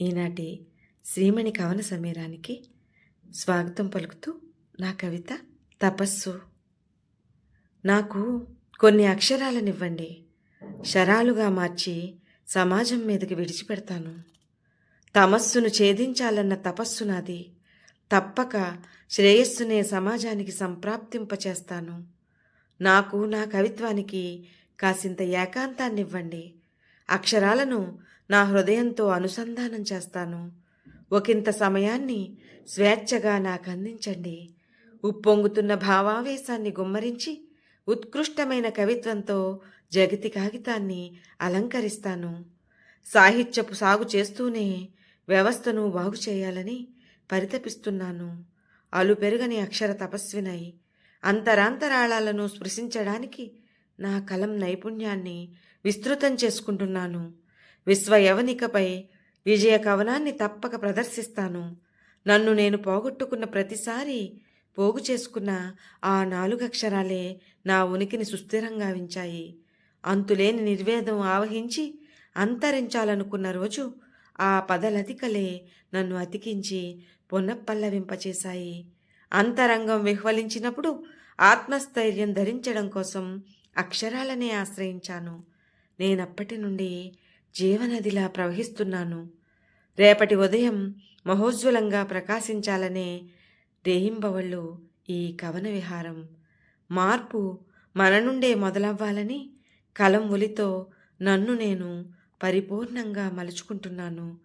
ఈనాటి శ్రీమణి కవన సమీరానికి స్వాగతం పలుకుతూ నా కవిత తపస్సు. నాకు కొన్ని అక్షరాలనివ్వండి. శరాలుగా మార్చి సమాజం మీదకి విడిచిపెడతాను. తమస్సును ఛేదించాలన్న తపస్సు నాది. తప్పక శ్రేయస్సునే సమాజానికి సంప్రాప్తింపచేస్తాను. నాకు నా కవిత్వానికి కాసింత ఏకాంతాన్నివ్వండి. అక్షరాలను నా హృదయంతో అనుసంధానం చేస్తాను. ఒకంత సమయాన్ని స్వేచ్ఛగా నాకు అందించండి ఉప్పొంగుతున్న భావావేశాన్ని గుమ్మరించి ఉత్కృష్టమైన కవిత్వంతో జగతి కాగితాన్ని అలంకరిస్తాను. సాహిత్యపు సాగు చేస్తూనే వ్యవస్థను బాగు చేయాలని పరితపిస్తున్నాను. అలు పెరుగని అక్షర తపస్వినై అంతరాంతరాళాలను స్పృశించడానికి నా కలం నైపుణ్యాన్ని విస్తృతం చేసుకుంటున్నాను. విశ్వయవనికపై విజయ కవనాన్ని తప్పక ప్రదర్శిస్తాను. నన్ను నేను పోగొట్టుకున్న ప్రతిసారి పోగు చేసుకున్న ఆ నాలుగు అక్షరాలే నా ఉనికిని సుస్థిరంగా ఉంచాయి అంతులేని నిర్వేదం ఆవహించి అంతరించాలనుకున్న రోజు ఆ పదలతికలే నన్ను అతికించి పునఃపల్లవింపచేశాయి అంతరంగం విహ్వలించినప్పుడు ఆత్మస్థైర్యం ధరించడం కోసం అక్షరాలనే ఆశ్రయించాను. నేనప్పటి నుండి జీవనదిలా ప్రవహిస్తున్నాను. రేపటి ఉదయం మహోజ్వలంగా ప్రకాశించాలనే దేహింబవళ్ళు ఈ కవన విహారం. మార్పు మన నుండే మొదలవ్వాలని కలం ఒలితో నన్ను నేను పరిపూర్ణంగా మలుచుకుంటున్నాను.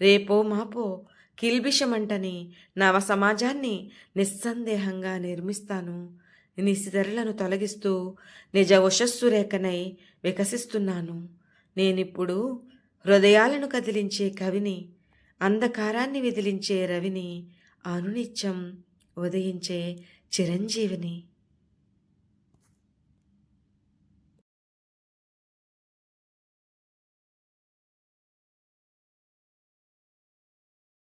రేపో మాపో కిల్బిషమంటని నవ సమాజాన్ని నిస్సందేహంగా నిర్మిస్తాను. నిసిధరలను తొలగిస్తూ నిజ వశస్సు రేఖనై వికసిస్తున్నాను. నేనిప్పుడు హృదయాలను కదిలించే కవిని అంధకారాన్ని విదిలించే రవిని అనునిత్యం ఉదయించే చిరంజీవిని.